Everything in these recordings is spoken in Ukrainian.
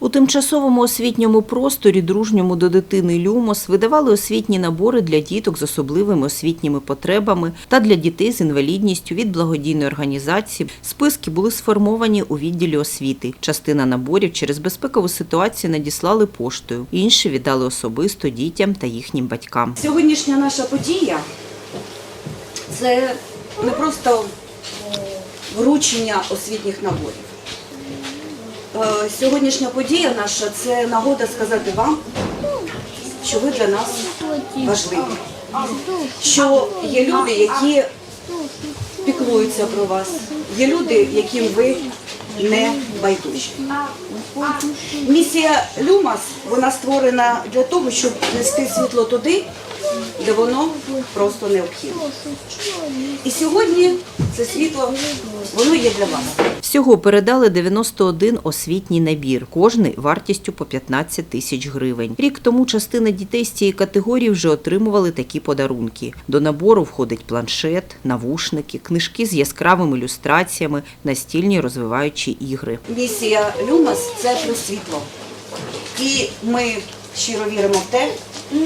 У тимчасовому освітньому просторі, дружньому до дитини Люмос, видавали освітні набори для діток з особливими освітніми потребами та для дітей з інвалідністю від благодійної організації. Списки були сформовані у відділі освіти. Частина наборів через безпекову ситуацію надіслали поштою, інші віддали особисто дітям та їхнім батькам. Сьогоднішня наша подія це не просто вручення освітніх наборів. Е, Сьогоднішня подія наша це нагода сказати вам, що ви для нас важливі, що є люди, які піклуються про вас, є люди, яким ви не байдужі. Місія Люмас вона створена для того, щоб нести світло туди, де воно просто необхідно. І сьогодні це світло воно є для вас. Всього передали 91 освітній набір, кожний вартістю по 15 тисяч гривень. Рік тому частина дітей з цієї категорії вже отримували такі подарунки. До набору входить планшет, навушники, книжки з яскравими ілюстраціями, настільні розвиваючі ігри. Місія Люмас це про світло. І ми щиро віримо в те,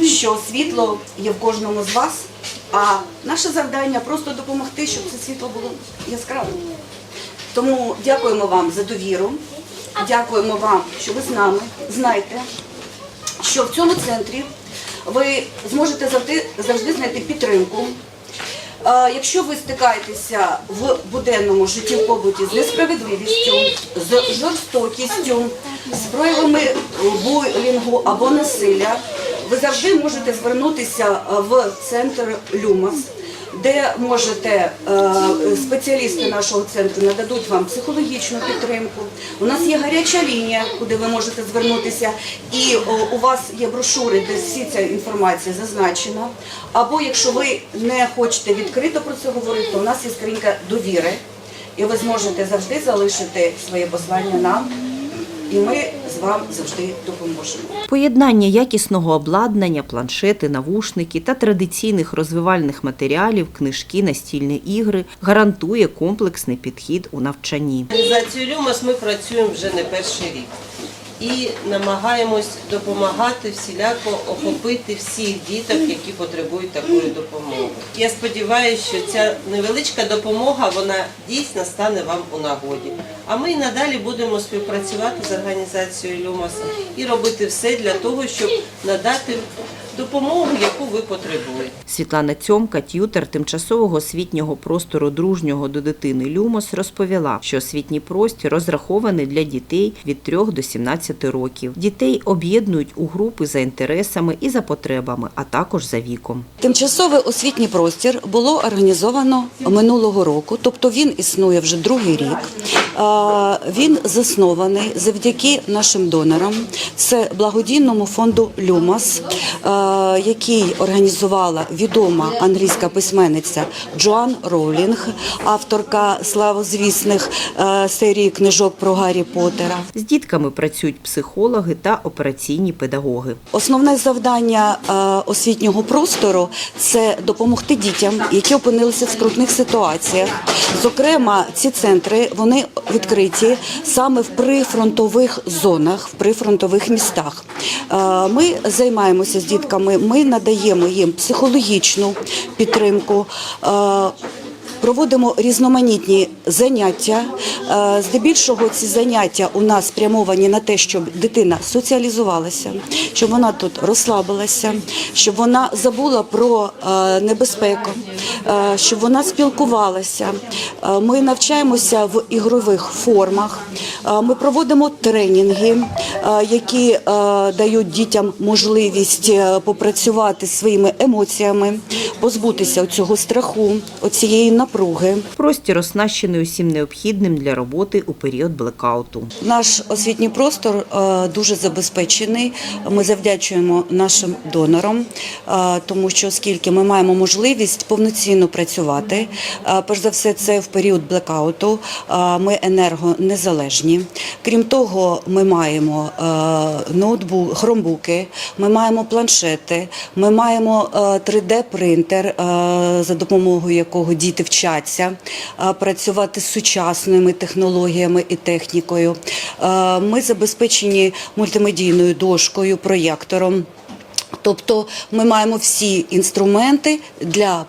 що світло є в кожному з вас, а наше завдання просто допомогти, щоб це світло було яскравим. Тому дякуємо вам за довіру, дякуємо вам, що ви з нами. Знайте, що в цьому центрі ви зможете завжди, завжди знайти підтримку. Якщо ви стикаєтеся в буденному житті в побуті з несправедливістю, з жорстокістю, з проявами булінгу або насилля, ви завжди можете звернутися в центр Люмас, де можете е, спеціалісти нашого центру нададуть вам психологічну підтримку. У нас є гаряча лінія, куди ви можете звернутися, і у вас є брошури, де всі ця інформація зазначена. Або якщо ви не хочете відкрито про це говорити, то у нас є скринька довіри, і ви зможете завжди залишити своє послання нам, і ми з вам завжди допоможемо. Поєднання якісного обладнання, планшети, навушники та традиційних розвивальних матеріалів, книжки, настільні ігри гарантує комплексний підхід у навчанні. Організацією Люмас ми працюємо вже не перший рік і намагаємось допомагати всіляко охопити всіх діток, які потребують такої допомоги. Я сподіваюся, що ця невеличка допомога вона дійсно стане вам у нагоді. А ми і надалі будемо співпрацювати з організацією Люмос і робити все для того, щоб надати допомогу, яку ви потребуєте. Світлана Цьомка, т'ютер тимчасового освітнього простору дружнього до дитини Люмос, розповіла, що освітній простір розрахований для дітей від 3 до 17 років. Дітей об'єднують у групи за інтересами і за потребами, а також за віком. Тимчасовий освітній простір було організовано минулого року, тобто він існує вже другий рік. Він заснований завдяки нашим донорам. Це благодійному фонду Люмас, який організувала відома англійська письменниця Джоан Роулінг, авторка славозвісних е, серії книжок про Гаррі Поттера. З дітками працюють психологи та операційні педагоги. Основне завдання е, освітнього простору це допомогти дітям, які опинилися в скрутних ситуаціях. Зокрема, ці центри вони відкриті саме в прифронтових зонах, в прифронтових містах. Е, Ми займаємося з дітками, ми надаємо їм психологічну підтримку. Проводимо різноманітні заняття. Е, Здебільшого ці заняття у нас спрямовані на те, щоб дитина соціалізувалася, щоб вона тут розслабилася, щоб вона забула про е, небезпеку, е, щоб вона спілкувалася. Ми навчаємося в ігрових формах. Ми проводимо тренінги, які дають дітям можливість попрацювати своїми емоціями, позбутися цього страху, оцієї напруги. Простір оснащений усім необхідним для роботи у період блекауту. Наш освітній простор е, дуже забезпечений. Ми завдячуємо нашим донорам, е, тому що оскільки ми маємо можливість повноцінно працювати, е, перш за все, це в період блекауту. Ми енергонезалежні. Крім того, ми маємо ноутбук, хромбуки, ми маємо планшети, ми маємо 3D принтер, за допомогою якого діти вчаться е, працювати з сучасними технологіями і технікою. Е, Ми забезпечені мультимедійною дошкою, проєктором. Тобто ми маємо всі інструменти для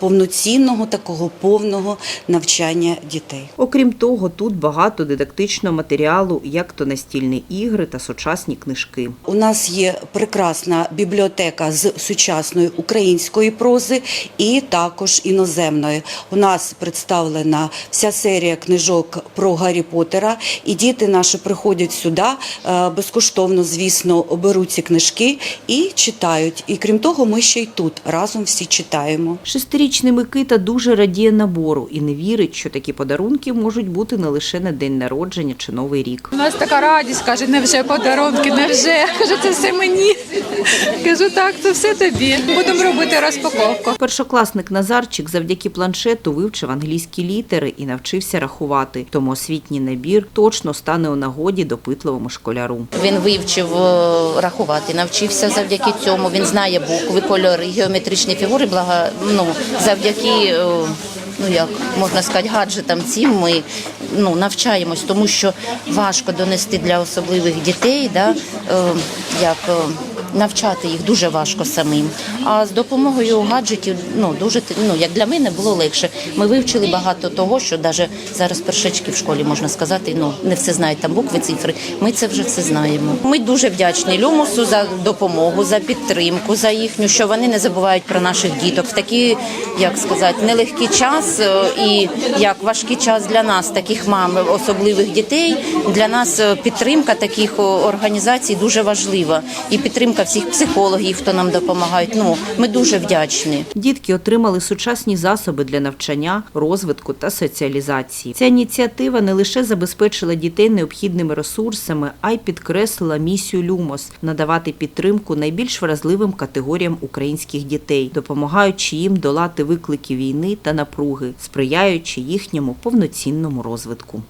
повноцінного такого повного навчання дітей. Окрім того, тут багато дидактичного матеріалу, як то настільні ігри та сучасні книжки. У нас є прекрасна бібліотека з сучасної української прози і також іноземної. У нас представлена вся серія книжок про Гаррі Поттера, і діти наші приходять сюди е, безкоштовно, звісно, беруть ці книжки і читають. І крім того, ми ще й тут разом всі читаємо. Шестирічний Микита дуже радіє набору і не вірить, що такі подарунки можуть бути не лише на день народження чи новий рік. У нас така радість, каже, невже подарунки, невже. Каже, це все мені. Кажу, так, це все тобі. Будемо робити розпаковку. Першокласник Назарчик завдяки планшету вивчив англійські літери і навчився рахувати. Тому освітній набір точно стане у нагоді допитливому школяру. Він вивчив е, рахувати, навчився завдяки цьому. Він знає букви, кольори, геометричні фігури. Блага ну завдяки. е, Ну як можна сказати, гаджетам цим ми ну навчаємось, тому що важко донести для особливих дітей, да, е, як е, навчати їх дуже важко самим. А з допомогою гаджетів, ну дуже ну як для мене було легше. Ми вивчили багато того, що навіть зараз першачки в школі можна сказати, ну не все знають там букви, цифри. Ми це вже все знаємо. Ми дуже вдячні Люмусу за допомогу, за підтримку, за їхню, що вони не забувають про наших діток в такий, як сказати, нелегкий час е, і як важкий час для нас, таких мам, особливих дітей. Для нас е, підтримка таких організацій дуже важлива. І підтримка всіх психологів, хто нам допомагають. Ну ми дуже вдячні. Дітки отримали сучасні засоби для навчання, розвитку та соціалізації. Ця ініціатива не лише забезпечила дітей необхідними ресурсами, а й підкреслила місію Люмос надавати підтримку найбільш вразливим категоріям українських дітей, допомагаючи їм долати виклики війни та напруги, сприяючи їхньому повноцінному розвитку.